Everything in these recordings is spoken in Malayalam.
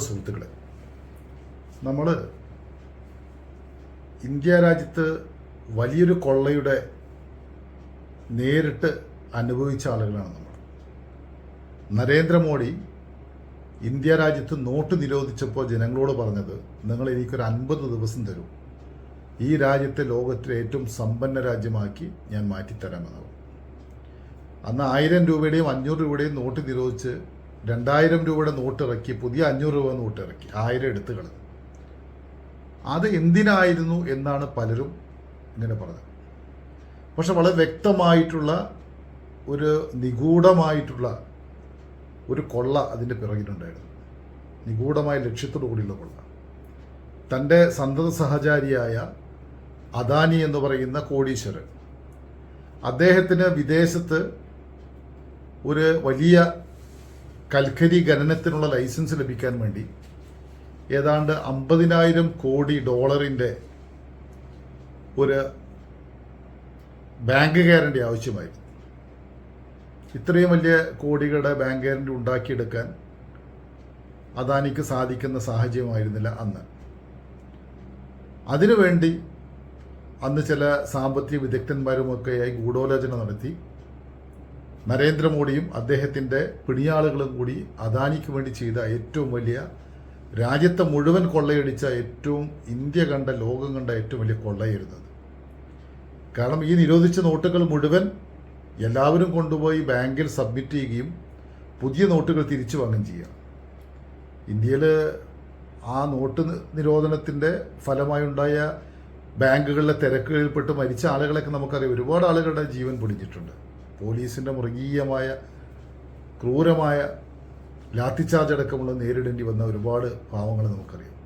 പറയാനുള്ള സുഹൃത്തുക്കളെ. നമ്മൾ ഇന്ത്യ രാജ്യത്ത് വലിയൊരു കൊള്ളയുടെ നേരിട്ട് അനുഭവിച്ച ആളുകളാണ് നമ്മൾ. നരേന്ദ്രമോദി ഇന്ത്യ രാജ്യത്ത് നോട്ട് നിരോധിച്ചപ്പോൾ ജനങ്ങളോട് പറഞ്ഞത് നിങ്ങൾ എനിക്കൊരു അൻപത് ദിവസം തരൂ. ഈ രാജ്യത്തെ ലോകത്തിലെ ഏറ്റവും സമ്പന്ന രാജ്യമാക്കി ഞാൻ മാറ്റിത്തരാമെന്നാണ്. അന്ന് ആയിരം രൂപയുടെയും അഞ്ഞൂറ് രൂപയുടെയും നോട്ട് നിരോധിച്ച് രണ്ടായിരം രൂപയുടെ നോട്ട് ഇറക്കി പുതിയ അഞ്ഞൂറ് രൂപ നോട്ട് ഇറക്കി ആയിരം എടുത്തു കളഞ്ഞു. അത് എന്തിനായിരുന്നു എന്നാണ് പലരും ഇങ്ങനെ പറഞ്ഞത്. പക്ഷെ വളരെ വ്യക്തമായിട്ടുള്ള ഒരു നിഗൂഢമായിട്ടുള്ള ഒരു കൊള്ള അതിന്റെ പിറകിലുണ്ടായിരുന്നു. നിഗൂഢമായ ലക്ഷ്യത്തോടു കൂടിയുള്ള കൊള്ള. തന്റെ സന്തത സഹചാരിയായ അദാനി എന്ന് പറയുന്ന കോടീശ്വരൻ. അദ്ദേഹത്തിന് വിദേശത്ത് ഒരു വലിയ കൽക്കരി ഖനനത്തിനുള്ള ലൈസൻസ് ലഭിക്കാൻ വേണ്ടി ഏതാണ്ട് അമ്പതിനായിരം കോടി ഡോളറിന്റെ ഒരു ബാങ്ക് ഗ്യാരണ്ടി ആവശ്യമായിരുന്നു. ഇത്രയും വലിയ കോടികളുടെ ബാങ്ക് ഗ്യാരണ്ടി ഉണ്ടാക്കിയെടുക്കാൻ അദാനിക്ക് സാധിക്കുന്ന സാഹചര്യമായിരുന്നില്ല അന്ന്. അതിനുവേണ്ടി അന്ന് ചില സാമ്പത്തിക വിദഗ്ധന്മാരുമൊക്കെയായി ഗൂഢാലോചന നടത്തി നരേന്ദ്രമോദിയും അദ്ദേഹത്തിന്റെ പിണിയാളുകളും കൂടി അദാനിക്ക് വേണ്ടി ചെയ്ത ഏറ്റവും വലിയ രാജ്യത്തെ മുഴുവൻ കൊള്ളയടിച്ച ഏറ്റവും ഇന്ത്യ കണ്ട ലോകം കണ്ട ഏറ്റവും വലിയ കൊള്ളയിരുന്നത് കാരണം ഈ നിരോധിച്ച നോട്ടുകൾ മുഴുവൻ എല്ലാവരും കൊണ്ടുപോയി ബാങ്കിൽ സബ്മിറ്റ് ചെയ്യുകയും പുതിയ നോട്ടുകൾ തിരിച്ചു വാങ്ങുകയും ചെയ്യുക. ഇന്ത്യയിൽ ആ നോട്ട് നിരോധനത്തിന്റെ ഫലമായുണ്ടായ ബാങ്കുകളിലെ തിരക്കുകളിൽപ്പെട്ട് മരിച്ച ആളുകളൊക്കെ നമുക്കറിയാം. ഒരുപാട് ആളുകളുടെ ജീവൻ പൊടിഞ്ഞിട്ടുണ്ട് പോലീസിന്റെ മൃഗീയമായ ക്രൂരമായ ലാത്തിച്ചാർജ് അടക്കമുള്ള നേരിടേണ്ടി വന്ന ഒരുപാട് പാവങ്ങൾ നമുക്കറിയാം.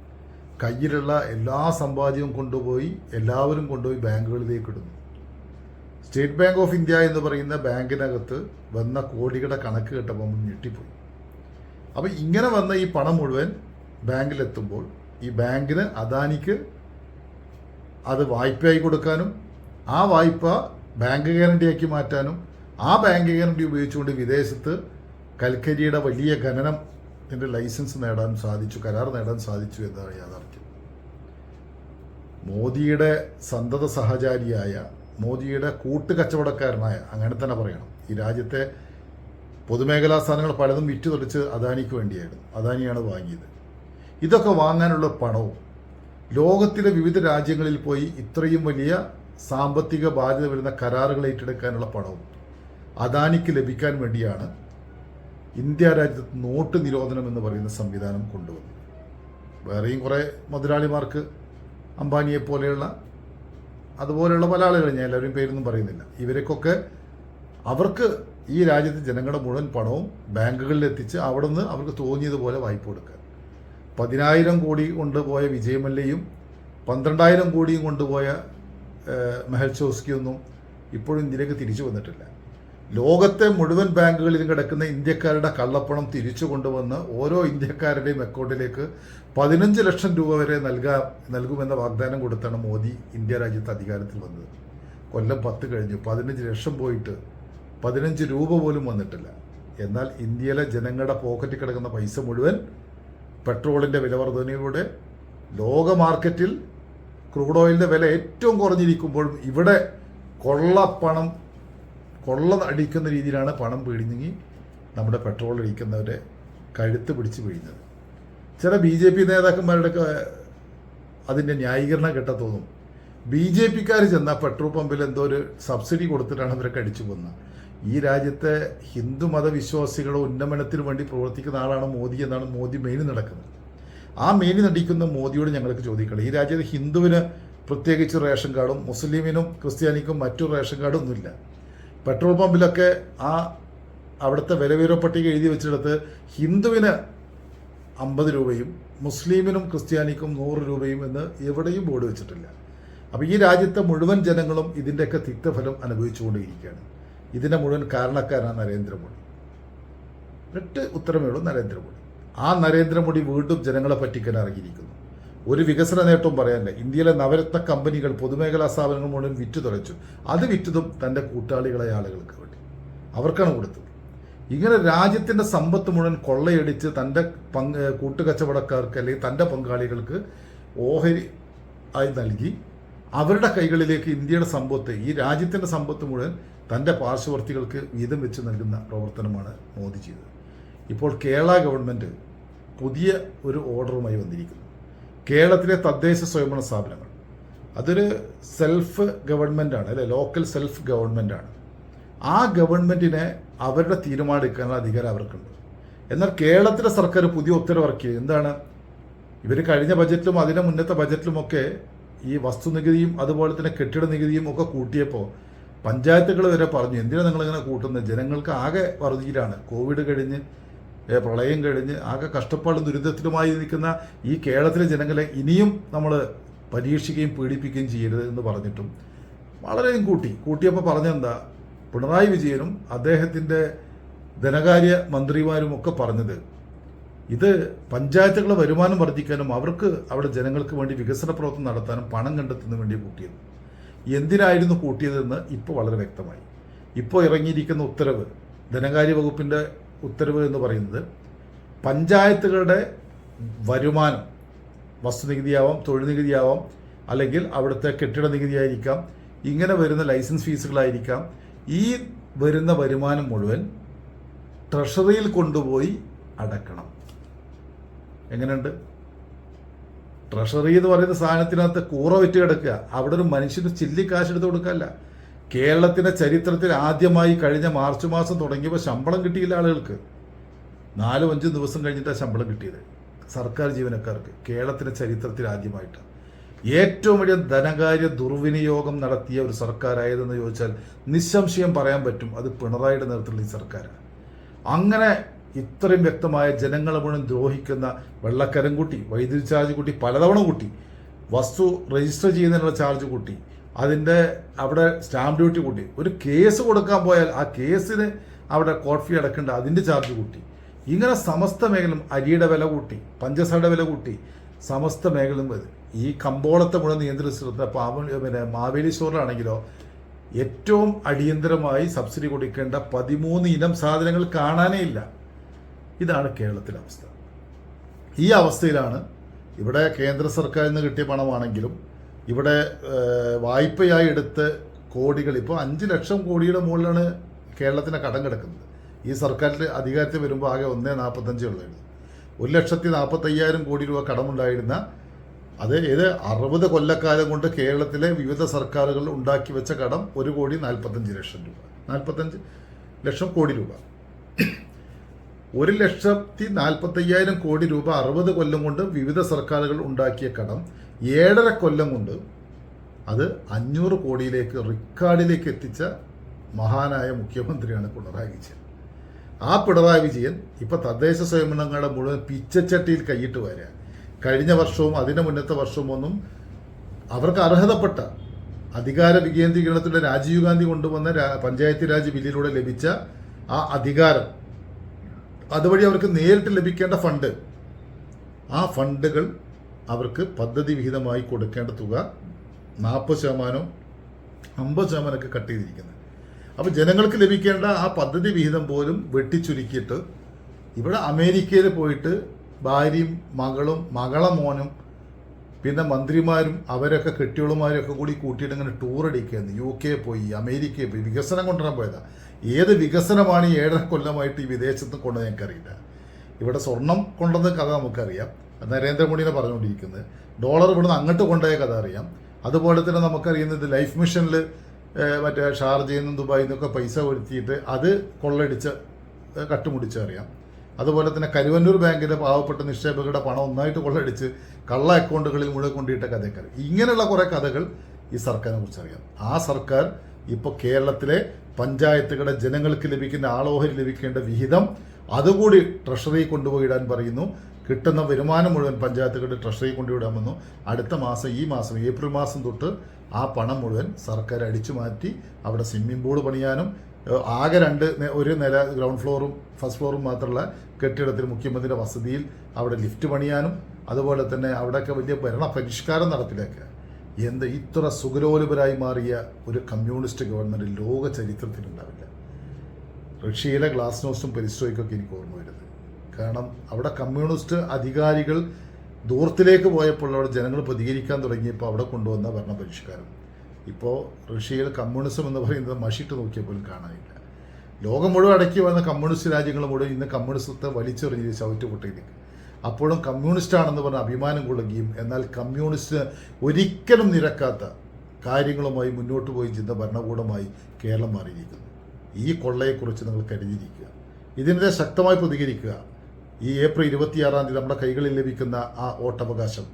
കയ്യിലുള്ള എല്ലാ സമ്പാദ്യവും കൊണ്ടുപോയി എല്ലാവരും കൊണ്ടുപോയി ബാങ്കുകളിലേക്ക് ഇടുന്നു. സ്റ്റേറ്റ് ബാങ്ക് ഓഫ് ഇന്ത്യ എന്ന് പറയുന്ന ബാങ്കിനകത്ത് വന്ന കോടികളുടെ കണക്ക് കേട്ടപ്പോൾ ഞെട്ടിപ്പോയി. അപ്പോൾ ഇങ്ങനെ വന്ന ഈ പണം മുഴുവൻ ബാങ്കിലെത്തുമ്പോൾ ഈ ബാങ്കിന് അദാനിക്ക് അത് വായ്പയായി കൊടുക്കാനും ആ വായ്പ ബാങ്ക് ഗ്യാരണ്ടിയാക്കി മാറ്റാനും ആ ബാങ്ക് ഗ്യാരണ്ടി ഉപയോഗിച്ചുകൊണ്ട് വിദേശത്ത് കൽക്കരിയുടെ വലിയ ഖനനത്തിന്റെ ലൈസൻസ് നേടാൻ സാധിച്ചു കരാർ നേടാൻ സാധിച്ചു എന്നതാണ് യാഥാർത്ഥ്യം. മോദിയുടെ സന്തത സഹചാരിയായ മോദിയുടെ കൂട്ടുകച്ചവടക്കാരനായ അങ്ങനെ തന്നെ പറയണം ഈ രാജ്യത്തെ പൊതുമേഖലാ സ്ഥാനങ്ങൾ പലതും വിറ്റു തെളിച്ച് അദാനിക്ക് വേണ്ടിയായിരുന്നു അദാനിയാണ് വാങ്ങിയത്. ഇതൊക്കെ വാങ്ങാനുള്ള പണവും ലോകത്തിലെ വിവിധ രാജ്യങ്ങളിൽ പോയി ഇത്രയും വലിയ സാമ്പത്തിക ബാധ്യത വരുന്ന കരാറുകൾ ഏറ്റെടുക്കാനുള്ള പണവും അദാനിക്ക് ലഭിക്കാൻ വേണ്ടിയാണ് ഇന്ത്യ രാജ്യത്ത് നോട്ട് നിരോധനം എന്ന് പറയുന്ന സംവിധാനം കൊണ്ടുവന്നത്. വേറെയും കുറേ മുതലാളിമാർക്ക് അംബാനിയെ പോലെയുള്ള അതുപോലെയുള്ള പല ആളുകൾ ഞാൻ എല്ലാവരും പേരൊന്നും പറയുന്നില്ല. ഇവരെക്കൊക്കെ അവർക്ക് ഈ രാജ്യത്തെ ജനങ്ങളുടെ മുഴുവൻ പണവും ബാങ്കുകളിൽ എത്തിച്ച് അവിടെ നിന്ന് അവർക്ക് തോന്നിയതുപോലെ വായ്പ കൊടുക്കുക. പതിനായിരം കോടി കൊണ്ടുപോയ വിജയമല്ലയും പന്ത്രണ്ടായിരം കോടിയും കൊണ്ടുപോയ മെഹൽ ചോസ്കിയൊന്നും ഇപ്പോഴും ഇന്ത്യയിലേക്ക് തിരിച്ചു വന്നിട്ടില്ല. ലോകത്തെ മുഴുവൻ ബാങ്കുകളിലും കിടക്കുന്ന ഇന്ത്യക്കാരുടെ കള്ളപ്പണം തിരിച്ചു കൊണ്ടുവന്ന് ഓരോ ഇന്ത്യക്കാരുടെയും അക്കൗണ്ടിലേക്ക് പതിനഞ്ച് ലക്ഷം രൂപ വരെ നൽകാ നൽകുമെന്ന വാഗ്ദാനം കൊടുത്താണ് മോദി ഇന്ത്യ രാജ്യത്ത് അധികാരത്തിൽ വന്നത്. കൊല്ലം പത്ത് കഴിഞ്ഞു. പതിനഞ്ച് ലക്ഷം പോയിട്ട് പതിനഞ്ച് രൂപ പോലും വന്നിട്ടില്ല. എന്നാൽ ഇന്ത്യയിലെ ജനങ്ങളുടെ പോക്കറ്റിൽ കിടക്കുന്ന പൈസ മുഴുവൻ പെട്രോളിന്റെ വില വർധനയിലൂടെ ലോക മാർക്കറ്റിൽ ക്രൂഡ് ഓയിലിന്റെ വില ഏറ്റവും കുറഞ്ഞിരിക്കുമ്പോഴും ഇവിടെ കൊള്ളപ്പണം കൊള്ള അടിക്കുന്ന രീതിയിലാണ് പണം പിഴിഞ്ഞെങ്കിൽ നമ്മുടെ പെട്രോൾ അടിക്കുന്നവരെ കഴുത്ത് പിടിച്ച് പിഴിഞ്ഞത്. ചില ബി ജെ പി നേതാക്കന്മാരുടെയൊക്കെ അതിന്റെ ന്യായീകരണം കേട്ട തോന്നും. ബി ജെ പിക്കാർ ചെന്ന പെട്രോൾ പമ്പിൽ എന്തോ ഒരു സബ്സിഡി കൊടുത്തിട്ടാണ് അവരൊക്കെ അടിച്ചു പോകുന്നത് ഈ രാജ്യത്തെ ഹിന്ദു മതവിശ്വാസികളെ ഉന്നമനത്തിന് വേണ്ടി പ്രവർത്തിക്കുന്ന ആളാണ് മോദി എന്നാണ് മോദി മെയിൻ നടക്കുന്നത്. ആ മെയിൻ നടിക്കുന്ന മോദിയോട് ഞങ്ങൾക്ക് ചോദിക്കണം. ഈ രാജ്യത്ത് ഹിന്ദുവിന് പ്രത്യേകിച്ച് റേഷൻ കാർഡും മുസ്ലിമിനും ക്രിസ്ത്യാനിക്കും മറ്റു റേഷൻ കാർഡും ഒന്നുമില്ല പെട്രോൾ പമ്പിലൊക്കെ ആ അവിടുത്തെ വിലവീരോ പട്ടിക എഴുതി വെച്ചെടുത്ത് ഹിന്ദുവിന് അമ്പത് രൂപയും മുസ്ലിമിനും ക്രിസ്ത്യാനിക്കും നൂറ് രൂപയും എന്ന് എവിടെയും ബോർഡ് വെച്ചിട്ടില്ല. അപ്പോൾ ഈ രാജ്യത്തെ മുഴുവൻ ജനങ്ങളും ഇതിന്റെയൊക്കെ തിക്തഫലം അനുഭവിച്ചുകൊണ്ടിരിക്കുകയാണ് ഇതിന്റെ മുഴുവൻ കാരണക്കാരാണ് നരേന്ദ്രമോദി. ഒറ്റ ഉത്തരമേ ഉള്ളൂ നരേന്ദ്രമോദി. ആ നരേന്ദ്രമോദി വീണ്ടും ജനങ്ങളെ പറ്റിക്കാൻ ഇറങ്ങിയിരിക്കുന്നു. ഒരു വികസന നേട്ടവും പറയാനില്ല. ഇന്ത്യയിലെ നവരത്ന കമ്പനികൾ പൊതുമേഖലാ സ്ഥാപനങ്ങൾ മുഴുവൻ വിറ്റു തുടച്ചു. അത് വിറ്റതും തന്റെ കൂട്ടാളികളായ ആളുകൾക്ക് വേണ്ടി. അവർക്കാണ് കൊടുത്തത്. ഇങ്ങനെ രാജ്യത്തിന്റെ സമ്പത്ത് മുഴുവൻ കൊള്ളയടിച്ച് തന്റെ പങ്ക് കൂട്ടുകച്ചവടക്കാർക്ക് അല്ലെങ്കിൽ തന്റെ പങ്കാളികൾക്ക് ഓഹരി ആയി നൽകി അവരുടെ കൈകളിലേക്ക് ഇന്ത്യയുടെ സമ്പത്ത് ഈ രാജ്യത്തിന്റെ സമ്പത്ത് മുഴുവൻ തന്റെ പാർശ്വവർത്തികൾക്ക് വീതം വെച്ച് നൽകുന്ന പ്രവർത്തനമാണ് മോദി ചെയ്തത്. ഇപ്പോൾ കേരള ഗവൺമെന്റ് പുതിയ ഒരു ഓർഡറുമായി വന്നിരിക്കുന്നു. കേരളത്തിലെ തദ്ദേശ സ്വയംഭരണ സ്ഥാപനങ്ങൾ. അതൊരു സെൽഫ് ഗവൺമെന്റാണ് അല്ലെ? ലോക്കൽ സെൽഫ് ഗവൺമെന്റാണ് ആ ഗവൺമെന്റിനെ അവരുടെ തീരുമാനം എടുക്കാനുള്ള അധികാരം അവർക്കുണ്ട്. എന്നാൽ കേരളത്തിലെ സർക്കാർ പുതിയ ഉത്തരവിറക്കി എന്താണ്? ഇവർ കഴിഞ്ഞ ബജറ്റിലും അതിന്റെ മുന്നത്തെ ബജറ്റിലുമൊക്കെ ഈ വസ്തുനികുതിയും അതുപോലെ തന്നെ കെട്ടിട നികുതിയും ഒക്കെ കൂട്ടിയപ്പോൾ പഞ്ചായത്തുകൾ വരെ പറഞ്ഞു എന്തിനാണ് നിങ്ങളിങ്ങനെ കൂട്ടുന്നത്? ജനങ്ങൾക്ക് ആകെ വറുതിയിലാണ് കോവിഡ് കഴിഞ്ഞ് പ്രളയം കഴിഞ്ഞ് ആകെ കഷ്ടപ്പാടും ദുരിതത്തിലുമായി നിൽക്കുന്ന ഈ കേരളത്തിലെ ജനങ്ങളെ ഇനിയും നമ്മൾ പരീക്ഷിക്കുകയും പീഡിപ്പിക്കുകയും ചെയ്യരുത് എന്ന് പറഞ്ഞിട്ടും വളരെയും കൂട്ടി. കൂട്ടിയപ്പോൾ പറഞ്ഞെന്താ? പിണറായി വിജയനും അദ്ദേഹത്തിന്റെ ധനകാര്യ മന്ത്രിമാരും ഒക്കെ പറഞ്ഞത് ഇത് പഞ്ചായത്തുകളുടെ വരുമാനം വർദ്ധിക്കാനും അവർക്ക് അവിടെ ജനങ്ങൾക്ക് വേണ്ടി വികസന പ്രവർത്തനം നടത്താനും പണം കണ്ടെത്തുന്നതിന് വേണ്ടി കൂട്ടിയത്. എന്തിനായിരുന്നു കൂട്ടിയതെന്ന് ഇപ്പോൾ വളരെ വ്യക്തമായി. ഇപ്പോൾ ഇറങ്ങിയിരിക്കുന്ന ഉത്തരവ് ധനകാര്യ വകുപ്പിന്റെ ഉത്തരവ് എന്ന് പറയുന്നത് പഞ്ചായത്തുകളുടെ വരുമാനം വസ്തുനികുതിയാവാം തൊഴിൽ നികുതിയാവാം അല്ലെങ്കിൽ അവിടുത്തെ കെട്ടിട നികുതിയായിരിക്കാം ഇങ്ങനെ വരുന്ന ലൈസൻസ് ഫീസുകളായിരിക്കാം ഈ വരുന്ന വരുമാനം മുഴുവൻ ട്രഷറിയിൽ കൊണ്ടുപോയി അടക്കണം. എങ്ങനെയുണ്ട്? ട്രഷറി എന്ന് പറയുന്ന സാധനത്തിനകത്ത് കൂറ വെറ്റ് കിടക്കുക. അവിടെ ഒരു മനുഷ്യന് ചില്ലി കാശ് എടുത്ത് കൊടുക്കല്ല. കേരളത്തിന്റെ ചരിത്രത്തിൽ ആദ്യമായി കഴിഞ്ഞ മാർച്ച് മാസം തുടങ്ങിയപ്പോൾ ശമ്പളം കിട്ടിയില്ല ആളുകൾക്ക്. നാലും അഞ്ചും ദിവസം കഴിഞ്ഞിട്ടാണ് ശമ്പളം കിട്ടിയത്. സർക്കാർ ജീവനക്കാർക്ക് കേരളത്തിന്റെ ചരിത്രത്തിൽ ആദ്യമായിട്ട്. ഏറ്റവും വലിയ ധനകാര്യ ദുർവിനിയോഗം നടത്തിയ ഒരു സർക്കാരായതെന്ന് ചോദിച്ചാൽ നിസ്സംശയം പറയാൻ പറ്റും അത് പിണറായിയുടെ നേതൃത്വത്തിലുള്ള ഈ സർക്കാരാണ്. അങ്ങനെ ഇത്രയും വ്യക്തമായ ജനങ്ങളെ മുഴുവൻ ദ്രോഹിക്കുന്ന വെള്ളക്കരം കൂട്ടി വൈദ്യുതി ചാർജ് കൂട്ടി പലതവണ കൂട്ടി വസ്തു രജിസ്റ്റർ ചെയ്യുന്നതിനുള്ള ചാർജ് കൂട്ടി അതിന്റെ അവിടെ സ്റ്റാമ്പ് ഡ്യൂട്ടി കൂട്ടി. ഒരു കേസ് കൊടുക്കാൻ പോയാൽ ആ കേസിന് അവിടെ കോർട്ട് ഫീ അടക്കേണ്ട അതിന്റെ ചാർജ് കൂട്ടി. ഇങ്ങനെ സമസ്ത മേഖലയും അരിയുടെ വില കൂട്ടി പഞ്ചസാരയുടെ വില കൂട്ടി സമസ്ത മേഖലയും വരും. ഈ കമ്പോളത്തെ മുഴുവൻ നിയന്ത്രിച്ചിരുന്ന പാവ പിന്നെ മാവേലി സ്റ്റോറിലാണെങ്കിലോ ഏറ്റവും അടിയന്തരമായി സബ്സിഡി കൊടുക്കേണ്ട പതിമൂന്ന് ഇനം സാധനങ്ങൾ കാണാനേ ഇല്ല. ഇതാണ് കേരളത്തിലെ അവസ്ഥ. ഈ അവസ്ഥയിലാണ് ഇവിടെ കേന്ദ്ര സർക്കാരിൽ നിന്ന് കിട്ടിയ പണമാണെങ്കിലും ഇവിടെ വായ്പയായി എടുത്ത് കോടികൾ ഇപ്പോൾ അഞ്ച് ലക്ഷം കോടിയുടെ മുകളിലാണ് കേരളത്തിന് കടം കിടക്കുന്നത്. ഈ സർക്കാരിൽ അധികാരത്തിൽ വരുമ്പോൾ ആകെ ഒന്നേ നാൽപ്പത്തഞ്ചേ ഉള്ളായിരുന്നു ഒരു ലക്ഷത്തി നാൽപ്പത്തയ്യായിരം കോടി രൂപ കടമുണ്ടായിരുന്ന അത് ഏത് അറുപത് കൊല്ലക്കാലം കൊണ്ട് കേരളത്തിലെ വിവിധ സർക്കാരുകൾ ഉണ്ടാക്കി വെച്ച കടം ഒരു കോടി നാൽപ്പത്തഞ്ച് ലക്ഷം രൂപ. നാൽപ്പത്തഞ്ച് ലക്ഷം കോടി രൂപ. ഒരു ലക്ഷത്തി നാൽപ്പത്തയ്യായിരം കോടി രൂപ അറുപത് കൊല്ലം കൊണ്ട് വിവിധ സർക്കാരുകൾ ഉണ്ടാക്കിയ കടം ഏഴര കൊല്ലം കൊണ്ട് അത് അഞ്ഞൂറ് കോടിയിലേക്ക് റിക്കാർഡിലേക്ക് എത്തിച്ച മഹാനായ മുഖ്യമന്ത്രിയാണ് പിണറായി വിജയൻ. ആ പിണറായി വിജയൻ ഇപ്പൊ തദ്ദേശ സ്വയംഭരണങ്ങളുടെ മുഴുവൻ പിച്ചച്ചട്ടിയിൽ കൈയിട്ട് വരിക. കഴിഞ്ഞ വർഷവും അതിന് മുന്നത്തെ വർഷവും ഒന്നും അവർക്ക് അർഹതപ്പെട്ട അധികാര വികേന്ദ്രീകരണത്തിലൂടെ രാജീവ് ഗാന്ധി കൊണ്ടുവന്ന പഞ്ചായത്ത് രാജ് ബില്ലിലൂടെ ലഭിച്ച ആ അധികാരം അതുവഴി അവർക്ക് നേരിട്ട് ലഭിക്കേണ്ട ഫണ്ട്. ആ ഫണ്ടുകൾ അവർക്ക് പദ്ധതി വിഹിതമായി കൊടുക്കേണ്ട തുക നാൽപ്പത് ശതമാനം അമ്പത് ശതമാനമൊക്കെ കട്ട് ചെയ്തിരിക്കുന്നത്. അപ്പോൾ ജനങ്ങൾക്ക് ലഭിക്കേണ്ട ആ പദ്ധതി വിഹിതം പോലും വെട്ടിച്ചുരുക്കിയിട്ട് ഇവിടെ അമേരിക്കയിൽ പോയിട്ട് ഭാര്യയും മകളും മകളെ മോനും പിന്നെ മന്ത്രിമാരും അവരൊക്കെ കെട്ടിയോളുമാരും ഒക്കെ കൂടി കൂട്ടിയിട്ട് ഇങ്ങനെ ടൂർ അടിക്കുകയാണ് യു കെ പോയി അമേരിക്കയിൽ പോയി വികസനം കൊണ്ടുവരാൻ പോയതാ. ഏത് വികസനമാണ് ഈ ഏഴര കൊല്ലമായിട്ട് ഈ വിദേശത്ത് കൊണ്ടുവന്ന് ഞങ്ങൾക്കറിയില്ല. ഇവിടെ സ്വർണം കൊണ്ടുവന്ന കഥ നമുക്കറിയാം. നരേന്ദ്രമോദിനെ പറഞ്ഞുകൊണ്ടിരിക്കുന്നത്. ഡോളർ ഇവിടുന്ന് അങ്ങോട്ട് കൊണ്ടുപോയ കഥ അറിയാം. അതുപോലെ തന്നെ നമുക്കറിയുന്നത് ലൈഫ് മിഷനിൽ മറ്റേ ഷാർജയിൽ നിന്നും ദുബായിൽ നിന്നൊക്കെ പൈസ വരുത്തിയിട്ട് അത് കൊള്ളടിച്ച് കട്ടുമുടിച്ചറിയാം അതുപോലെ തന്നെ കരുവന്നൂർ ബാങ്കിന്റെ പാവപ്പെട്ട നിക്ഷേപകരുടെ പണം ഒന്നായിട്ട് കൊള്ളടിച്ച് കള്ള അക്കൗണ്ടുകളിൽ മുഴുവൻ കൊണ്ടിട്ട കഥയൊക്കെ ഇങ്ങനെയുള്ള കുറേ കഥകൾ ഈ സർക്കാരിനെ കുറിച്ച് അറിയാം. ആ സർക്കാർ ഇപ്പോൾ കേരളത്തിലെ പഞ്ചായത്തുകളുടെ ജനങ്ങൾക്ക് ലഭിക്കുന്ന ആളോഹരി ലഭിക്കേണ്ട വിഹിതം അതുകൂടി ട്രഷറി കൊണ്ടുപോയിടാൻ പറയുന്നു. കിട്ടുന്ന വരുമാനം മുഴുവൻ പഞ്ചായത്തുകളുടെ ട്രഷറി കൊണ്ടുവിടാമെന്നു അടുത്ത മാസം ഈ മാസം ഏപ്രിൽ മാസം തൊട്ട് ആ പണം മുഴുവൻ സർക്കാർ അടിച്ചു മാറ്റി അവിടെ സ്വിമ്മിംഗ് പൂൾ പണിയാനും ആകെ രണ്ട് ഒരു നില ഗ്രൗണ്ട് ഫ്ലോറും ഫസ്റ്റ് ഫ്ലോറും മാത്രമുള്ള കെട്ടിടത്തിൽ മുഖ്യമന്ത്രിയുടെ വസതിയിൽ അവിടെ ലിഫ്റ്റ് പണിയാനും അതുപോലെ തന്നെ അവിടെയൊക്കെ വലിയ ഭരണ പരിഷ്കാരം നടപ്പിലാക്കുക എന്ത് ഇത്ര സുഖലോലുപരായി മാറിയ ഒരു കമ്മ്യൂണിസ്റ്റ് ഗവൺമെന്റ് ലോക ചരിത്രത്തിലുണ്ടാവില്ല. റഷ്യയിലെ ഗ്ലാസ് നോസ്റ്റും പെരിസ്റ്റോയ്ക്കൊക്കെ എനിക്ക് ഓർമ്മ വരുന്നത്. കാരണം അവിടെ കമ്മ്യൂണിസ്റ്റ് അധികാരികൾ ദൂരത്തിലേക്ക് പോയപ്പോൾ അവിടെ ജനങ്ങൾ പ്രതികരിക്കാൻ തുടങ്ങിയപ്പോൾ അവിടെ കൊണ്ടുവന്ന ഭരണപരിഷ്കാരം. ഇപ്പോൾ റഷ്യയിൽ കമ്മ്യൂണിസം എന്ന് പറയുന്നത് മഷിട്ട് നോക്കിയപ്പോൾ കാണാനില്ല. ലോകം മുഴുവൻ അടക്കി വന്ന കമ്മ്യൂണിസ്റ്റ് രാജ്യങ്ങൾ മുഴുവൻ ഇന്ന് കമ്മ്യൂണിസത്തെ വലിച്ചെറിഞ്ഞ് ചവിറ്റ് ചവിറ്റുകുട്ടയിലേക്ക് അപ്പോഴും കമ്മ്യൂണിസ്റ്റ് ആണെന്ന് പറഞ്ഞ അഭിമാനം കൊള്ളുകയും എന്നാൽ കമ്മ്യൂണിസ്റ്റ് ഒരിക്കലും നിരക്കാത്ത കാര്യങ്ങളുമായി മുന്നോട്ട് പോയി ചിന്ത ഭരണകൂടമായി കേരളം മാറിയിരിക്കുന്നു. ഈ കൊള്ളയെക്കുറിച്ച് നിങ്ങൾ കരുതിയിരിക്കുക. ഇതിനെതിരെ ശക്തമായി പ്രതികരിക്കുക. ഈ ഏപ്രിൽ ഇരുപത്തിയാറാം തീയതി നമ്മുടെ കൈകളിൽ ലഭിക്കുന്ന ആ വോട്ടവകാശം.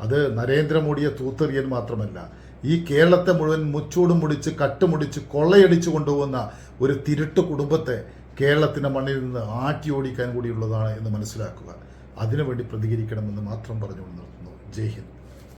അത് നരേന്ദ്രമോദിയെ തൂത്തെറിയൻ മാത്രമല്ല ഈ കേരളത്തെ മുഴുവൻ മുച്ചൂടും മുടിച്ച് കട്ടുമുടിച്ച് കൊള്ളയടിച്ചു കൊണ്ടുപോകുന്ന ഒരു തിരുട്ട് കുടുംബത്തെ കേരളത്തിന്റെ മണ്ണിൽ നിന്ന് ആട്ടി ഓടിക്കാൻ കൂടിയുള്ളതാണ് എന്ന് മനസ്സിലാക്കുക. അതിനുവേണ്ടി പ്രതികരിക്കണമെന്ന് മാത്രം പറഞ്ഞുകൊണ്ട് നിർത്തുന്നു. ജയ് ഹിന്ദ്.